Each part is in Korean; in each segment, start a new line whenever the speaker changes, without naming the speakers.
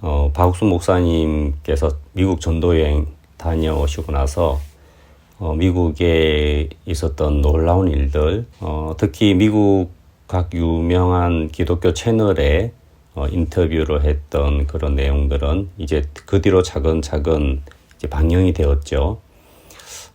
어, 박옥순 목사님께서 미국 전도여행 다녀오시고 나서 어, 미국에 있었던 놀라운 일들, 어, 특히 미국 각 유명한 기독교 채널에 어, 인터뷰를 했던 그런 내용들은 이제 그 뒤로 차근차근 이제 방영이 되었죠.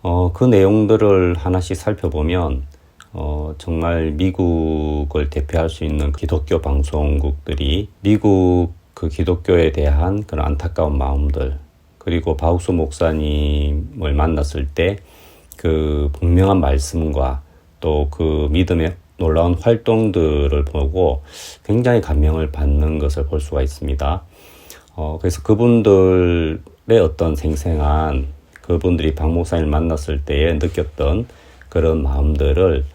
어, 그 내용들을 하나씩 살펴보면 어, 정말 미국을 대표할 수 있는 기독교 방송국들이 미국 그 기독교에 대한 그런 안타까운 마음들 그리고 바욱수 목사님을 만났을 때 그 분명한 말씀과 또 그 믿음의 놀라운 활동들을 보고 굉장히 감명을 받는 것을 볼 수가 있습니다. 어, 그래서 그분들의 어떤 생생한 그분들이 박 목사님을 만났을 때에 느꼈던 그런 마음들을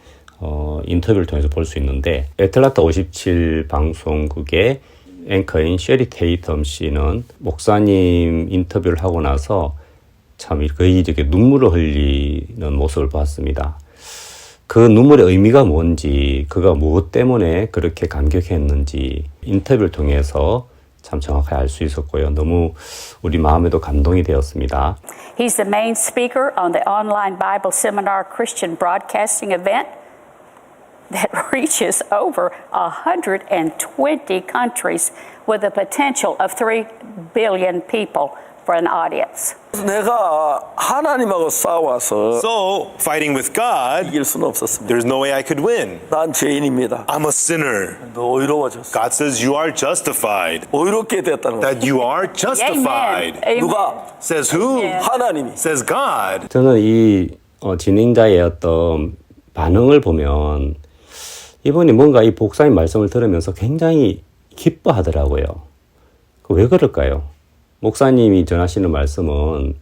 어, 인터뷰를 통해서 볼 수 있는데 애틀란타 57 방송국의 앵커인 셰리 테이텀 씨는 목사님 인터뷰를 하고 나서 참 거의 이렇게 눈물을 흘리는 모습을 봤습니다. 그 눈물의 의미가 뭔지, 그가 무엇 때문에 그렇게 감격했는지 인터뷰를 통해서 참 정확하게 알 수 있었고요. 너무 우리 마음에도 감동이 되었습니다.
He's the main speaker on the online Bible Seminar Christian Broadcasting event that reaches over 120 countries with a potential of 3 billion people for an audience.
내가 하나님하고 싸워서
So, fighting with God,
이길 수는 없었습니다.
there's no way I could win.
난 죄인입니다.
I'm a sinner.
너 의로워졌어.
God says you are justified.
의롭게 됐다는 거.
That you are justified.
Amen.
누가
Says who?
하나님이
Says God.
저는 이 어, 진행자의 어떤 반응을 보면 이분이 뭔가 이 복사님 말씀을 들으면서 굉장히 기뻐하더라고요. 그왜 그럴까요? 목사님이 전하시는 말씀은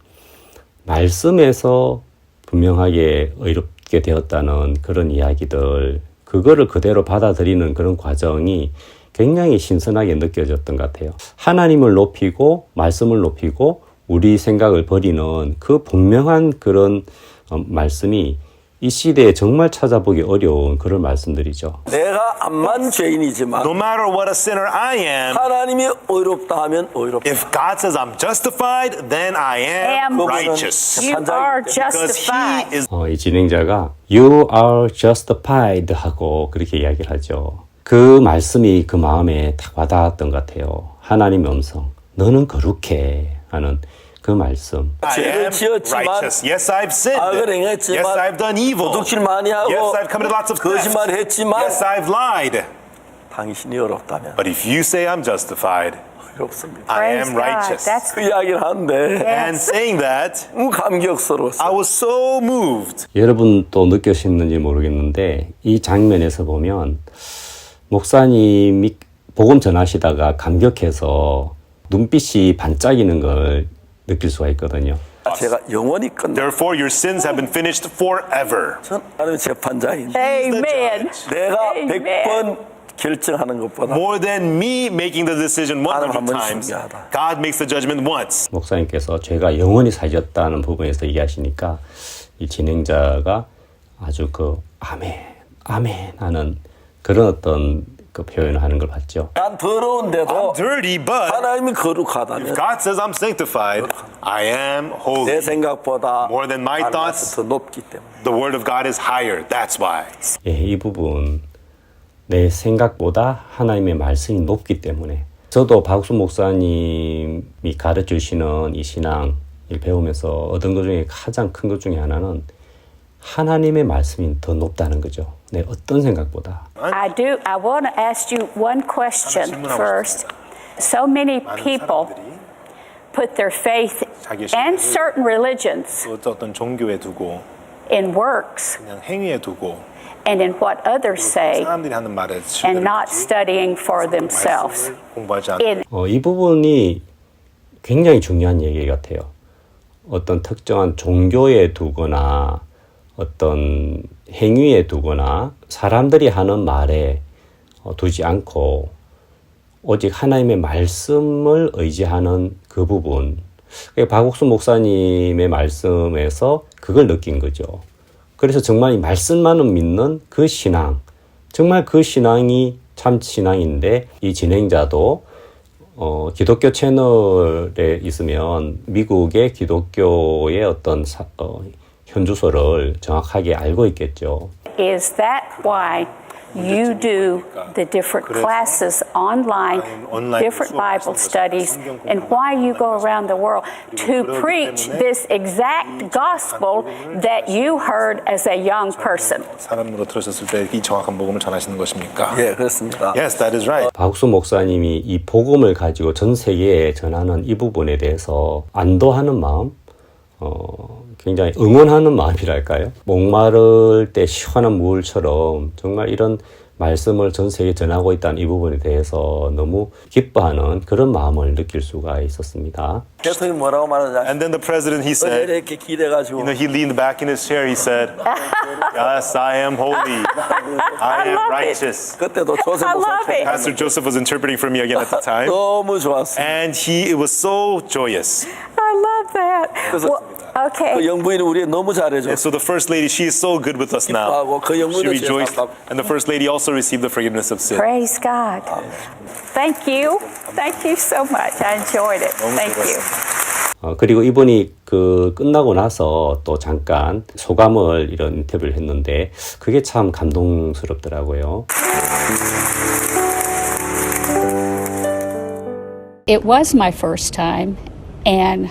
말씀에서 분명하게 의롭게 되었다는 그런 이야기들, 그거를 그대로 받아들이는 그런 과정이 굉장히 신선하게 느껴졌던 것 같아요. 하나님을 높이고, 말씀을 높이고, 우리 생각을 버리는 그 분명한 그런 어, 말씀이 이 시대에 정말 찾아보기 어려운 그런 말씀들이죠.
내가 암만 죄인이지만
No matter what a sinner I am,
하나님이 의롭다 하면 의롭다.
if God says I'm justified, then I am
Am
righteous.
You are
Because
justified.
He is
어, 이 진행자가 You are justified 하고 그렇게 이야기를 하죠. 그 말씀이 그 마음에 딱 와닿았던 것 같아요. 하나님의 음성. 너는 거룩해 하는 그 말씀.
I
죄를
am
지었지만
righteous. Yes, I've sinned.
악을 행했지만
Yes, I've done evil.
도둑질 많이 하고
Yes, I've committed lots of theft.
거짓말했지만
Yes, I've lied.
당신이 의롭다면
But if you say I'm justified,
의롭습니다.
I
Praise
am
God.
righteous.
That's
그 이야기를 하는데
And saying that,
음, 감격스러웠어.
I was so moved.
여러분 또 느끼셨는지 모르겠는데 이 장면에서 보면 목사님이 복음 전하시다가 감격해서 눈빛이 반짝이는 걸 느낄 수가 있거든요.
제가 영원히 끝나.
Therefore, your sins have been finished forever.
전 하나님 재판자인데
Amen.
내가
Amen.
100번 결정하는 것보다
More than me making the decision 100
하나님 한번
times,
중요하다.
God makes the judgment once.
목사님께서 죄가 영원히 사졌다는 부분에서 얘기하시니까 이 진행자가 아주 그 아멘, 아멘 하는 그런 어떤 그 표현을 하는 걸 봤죠.
난 더러운데도
I'm dirty, but
하나님이 거룩하다면
God says I'm sanctified. I am
내
holy.
생각보다
More than my thoughts.
더 높기 때문에
The word of God is higher. That's why.
예, 이 부분 내 생각보다 하나님의 말씀이 높기 때문에 저도 박수 목사님이 가르쳐 주시는 이 신앙을 배우면서 얻은 것 중에 가장 큰 것 중에 하나는 하나님의 말씀이 더 높다는 거죠. 내 어떤 생각보다.
I do. I want to ask you one question first. So many people put their faith and certain religions
어떤 종교에 두고
in works
그냥 행위에 두고
and in what others say
사람들이 하는 말에
and not studying for themselves.
공부하지 않고
In
어, 이 부분이 굉장히 중요한 얘기 같아요. 어떤 특정한 종교에 두거나 어떤 행위에 두거나 사람들이 하는 말에 어, 두지 않고 오직 하나님의 말씀을 의지하는 그 부분. 박옥수 목사님의 말씀에서 그걸 느낀 거죠. 그래서 정말 이 말씀만은 믿는 그 신앙, 정말 그 신앙이 참 신앙인데 이 진행자도 어, 기독교 채널에 있으면 미국의 기독교의 어떤 사, 어, 현 주소를 정확하게 알고 있겠죠.
Is that why you do the different classes online, different Bible studies, and why you go around the world to preach this exact gospel that you heard as a young person?
사람으로 들으셨을 때 이 정확한 복음을 전하시는 것입니까?
예, 그렇습니다.
Yes, that is right.
박수 목사님이 이 복음을 가지고 전 세계에 전하는 이 부분에 대해서 안도하는 마음, 어, 굉장히 응원하는 마음이랄까요? 목마를 때 시원한 물처럼 정말 이런 말씀을 전 세계에 전하고 있다는 이 부분에 대해서 너무 기뻐하는 그런 마음을 느낄 수가 있었습니다.
대통령이 뭐라고 말하는지
And then the president, he
왜
said,
이렇게 기대가지고
you know, he leaned back in his chair. He said, "Yes, I am holy. I am righteous."
그때도 조셉
I
목사
love it.
Pastor Joseph was interpreting for me again at the time,
너무 좋았어.
and he it was so joyous.
Well, okay.
그 영부인이 우리 너무 잘해줘.
And so the first lady, she is so good with us now.
기뻐하고 그
She
영부인도
rejoiced,
제사하고.
and the first lady also received the forgiveness of sin.
Praise God. Thank you. Thank you so much. I enjoyed it. Thank you.
어, 그리고 이분이 그 끝나고 나서 또 잠깐 소감을 이런 인터뷰를 했는데 그게 참 감동스럽더라고요.
It was my first time, and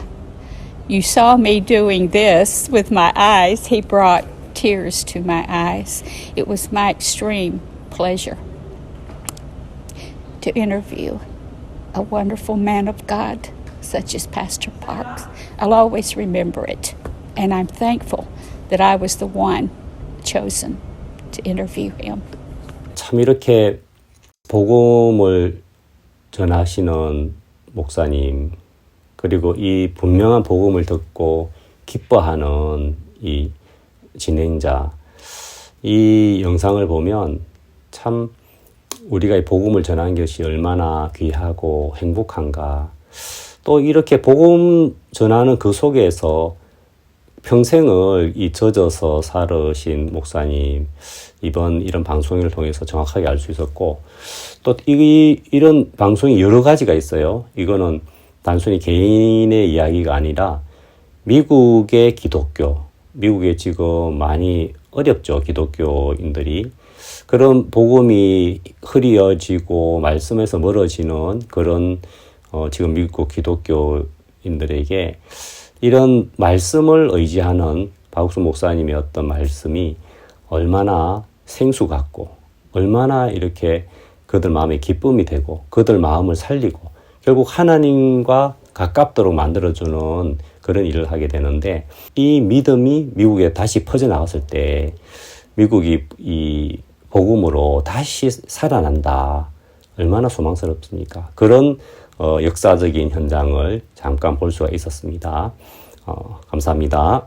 you saw me doing this with my eyes. He brought tears to my eyes. It was my extreme pleasure to interview a wonderful man of God such as Pastor Parks. I'll always remember it, and I'm thankful that I was the one chosen to interview him.
참 이렇게 복음을 전하시는 목사님 그리고 이 분명한 복음을 듣고 기뻐하는 이 진행자 이 영상을 보면 참 우리가 이 복음을 전하는 것이 얼마나 귀하고 행복한가 또 이렇게 복음 전하는 그 속에서 평생을 이 젖어서 살으신 목사님 이번 이런 방송을 통해서 정확하게 알 수 있었고 또 이 이런 방송이 여러 가지가 있어요. 이거는 단순히 개인의 이야기가 아니라 미국의 기독교, 미국에 지금 많이 어렵죠 기독교인들이. 그런 복음이 흐려지고 말씀에서 멀어지는 그런 어, 지금 미국 기독교인들에게 이런 말씀을 의지하는 박욱수 목사님의 어떤 말씀이 얼마나 생수 같고 얼마나 이렇게 그들 마음에 기쁨이 되고 그들 마음을 살리고 결국 하나님과 가깝도록 만들어주는 그런 일을 하게 되는데 이 믿음이 미국에 다시 퍼져나갔을 때 미국이 이 복음으로 다시 살아난다. 얼마나 소망스럽습니까? 그런 어, 역사적인 현장을 잠깐 볼 수가 있었습니다. 어, 감사합니다.